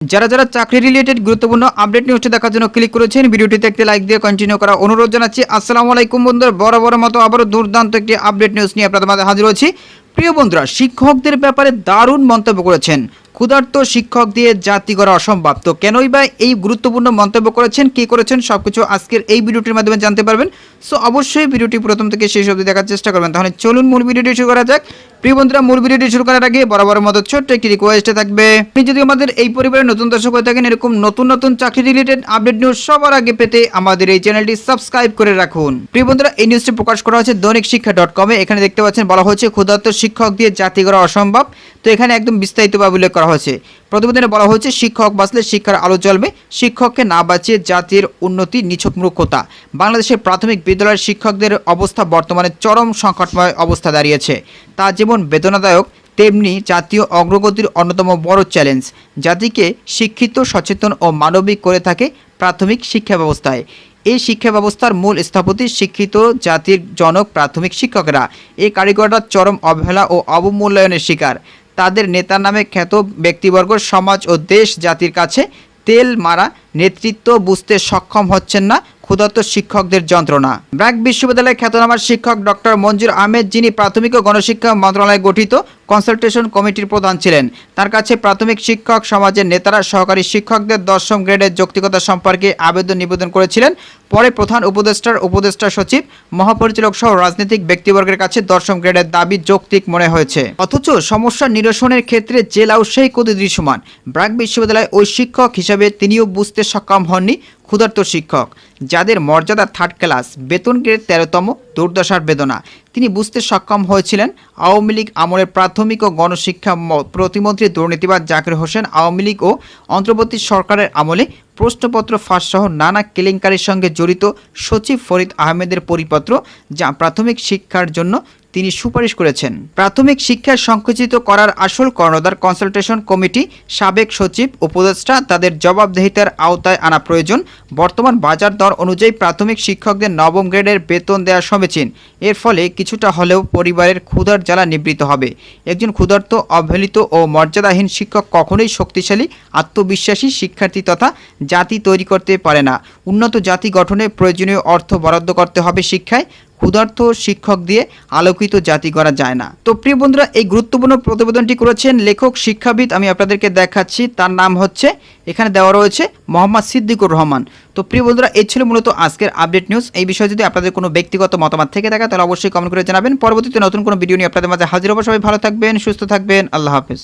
যারা যারা চাকরি রিলেটেড গুরুত্বপূর্ণ আপডেট নিউজটি দেখার জন্য ক্লিক করেছেন, ভিডিওটিতে একটি লাইক দিয়ে কন্টিনিউ করা অনুরোধ জানাচ্ছি। আসসালামু আলাইকুম বন্ধুরা বড় বড় মতো আবারও দুর্দান্ত একটি আপডেট নিউজ নিয়ে আপনাদের মাঝে হাজির হচ্ছি প্রিয় বন্ধুরা, শিক্ষকদের ব্যাপারে দারুণ মন্তব্য করেছেন। ক্ষুধার্ত শিক্ষক দিয়ে জাতি করা অসম্ভব। তো কেনই বা এই গুরুত্বপূর্ণ মন্তব্য করেছেন, কি করেছেন, সবকিছু আজকের এই ভিডিওটির মাধ্যমে জানতে পারবেন। সো অবশ্যই ভিডিওটি প্রথম থেকে শেষ অবধি দেখার চেষ্টা করবেন। তাহলে চলুন মূল ভিডিওটি শুরু করা যাক। প্রিয় বন্ধুরা, মূল ভিডিওটি শুরু করার আগে বরাবর মতো ছোট্ট একটি রিকোয়েস্টে থাকবে। আপনি যদি আমাদের এই পরিবারের নতুন দর্শক হয়ে থাকেন, এরকম নতুন নতুন চাকরি রিলেটেড আপডেট নিউজ সবার আগে পেতে আমাদের এই চ্যানেলটি সাবস্ক্রাইব করে রাখুন। প্রিয় বন্ধুরা, এই নিউজটি প্রকাশ করা হয়েছে দৈনিক শিক্ষা ডট কমে এখানে দেখতে পাচ্ছেন, বলা হয়েছে, ক্ষুধার্ত শিক্ষক দিয়ে জাতি করা অসম্ভব। তো এখানে একদম বিস্তারিতভাবে উল্লেখ করা হয়েছে। প্রতিবেদনে বলা হয়েছে, শিক্ষক বাঁচলে শিক্ষার আলো জ্বলবে, শিক্ষককে না বাঁচিয়ে জাতির উন্নতি নিছক মূর্খতা বাংলাদেশের প্রাথমিক বিদ্যালয়ের শিক্ষকদের অবস্থা বর্তমানে চরম সংকটময় অবস্থা দাঁড়িয়েছে। তা যেমন বেদনাদায়ক, তেমনি জাতীয় অগ্রগতির অন্যতম বড় চ্যালেঞ্জ। জাতিকে শিক্ষিত, সচেতন ও মানবিক করে থাকে প্রাথমিক শিক্ষা ব্যবস্থায়। এই শিক্ষা ব্যবস্থার মূল স্থপতি শিক্ষিত জাতির জনক প্রাথমিক শিক্ষকরা। এই কারিগররা চরম অবহেলা ও অবমূল্যায়নের শিকার। তাদের নেতার নামে খ্যাত ব্যক্তিবর্গ সমাজ ও দেশ জাতির কাছে তেল মারা নেতৃত্ব বুঝতে সক্ষম হচ্ছেন না ক্ষুধার্ত শিক্ষকদের যন্ত্রণা। ব্র্যাক বিশ্ববিদ্যালয়ের খ্যাতনামার শিক্ষক ডক্টর মঞ্জুর আহমেদ, যিনি প্রাথমিক ও গণশিক্ষা মন্ত্রণালয়ে গঠিত কনসালটেশন কমিটির প্রধান ছিলেন। তার কাছে প্রাথমিক শিক্ষক সমাজের নেতারা সহকারী শিক্ষকদের দশম গ্রেডের যৌক্তিকতা সম্পর্কে আবেদন নিবেদন করেছিলেন। পরে প্রধান উপদেষ্টার উপদেষ্টা সচিব, মহাপরিচালক সহ রাজনৈতিক ব্যক্তিবর্গের কাছে দশম গ্রেডের দাবি যৌক্তিক মনে হয়েছে। অথচ সমস্যা নিরসনের ক্ষেত্রে জেলা উৎসাহী কত দৃশ্যমান। ব্র্যাক বিশ্ববিদ্যালয়ে ওই শিক্ষক হিসাবে তিনিও বুঝতে সক্ষম হননি ক্ষুধার্ত শিক্ষক, যাদের মর্যাদা থার্ড ক্লাস বেতন গ্রেড তেরোতম, দুর্দশার বেদনা। তিনি বুঝতে সক্ষম হয়েছিলেন আওয়ামী লীগ আমলের প্রাথমিক ও গণশিক্ষা প্রতিমন্ত্রী দুর্নীতিবাদ জাকির হোসেন আওয়ামী লীগ ও অন্তর্বর্তী সরকারের আমলে প্রশ্নপত্র ফাঁসসহ নানা কেলেঙ্কারির সঙ্গে জড়িত সচিব ফরিদ আহমেদের পরিপত্র যা প্রাথমিক শিক্ষার জন্য তিনি সুপারিশ করেছেন। প্রাথমিক শিক্ষা সংকুচিত করার আসল কর্ণধার কনসালটেশন কমিটি, সাবেক সচিব, উপদেষ্টা তাদের জবাবদেহিতার আওতায় আনা প্রয়োজন। বর্তমান বাজার দর অনুযায়ী প্রাথমিক শিক্ষকদের নবম গ্রেডের বেতন দেওয়া সমীচীন। এর ফলে কিছুটা হলেও পরিবারের ক্ষুধার জ্বালা নিবৃত্ত হবে। একজন ক্ষুধার্ত, অবহেলিত ও মর্যাদাহীন শিক্ষক কখনোই শক্তিশালী, আত্মবিশ্বাসী শিক্ষার্থী তথা জাতি তৈরি করতে পারে না। উন্নত জাতি গঠনে প্রয়োজনীয় অর্থ বরাদ্দ করতে হবে শিক্ষায়। ক্ষুধার্ত শিক্ষক দিয়ে আলোকিত জাতি করা যায় না। তো প্রিয় বন্ধুরা, এই গুরুত্বপূর্ণ প্রতিবেদনটি করেছেন লেখক, শিক্ষাবিদ আমি আপনাদেরকে দেখাচ্ছি। তার নাম হচ্ছে, এখানে দেওয়া রয়েছে, মোহাম্মদ সিদ্দিকুর রহমান। তো প্রিয় বন্ধুরা, এই ছিল মূলত আজকের আপডেট নিউজ। এই বিষয়ে যদি আপনাদের কোনো ব্যক্তিগত মতামত থেকে থাকে, তাহলে অবশ্যই কমেন্ট করে জানাবেন। পরবর্তীতে নতুন কোনো ভিডিও নিয়ে আপনাদের মাঝে হাজির হব। সবাই ভালো থাকবেন, সুস্থ থাকবেন। আল্লাহ হাফেজ।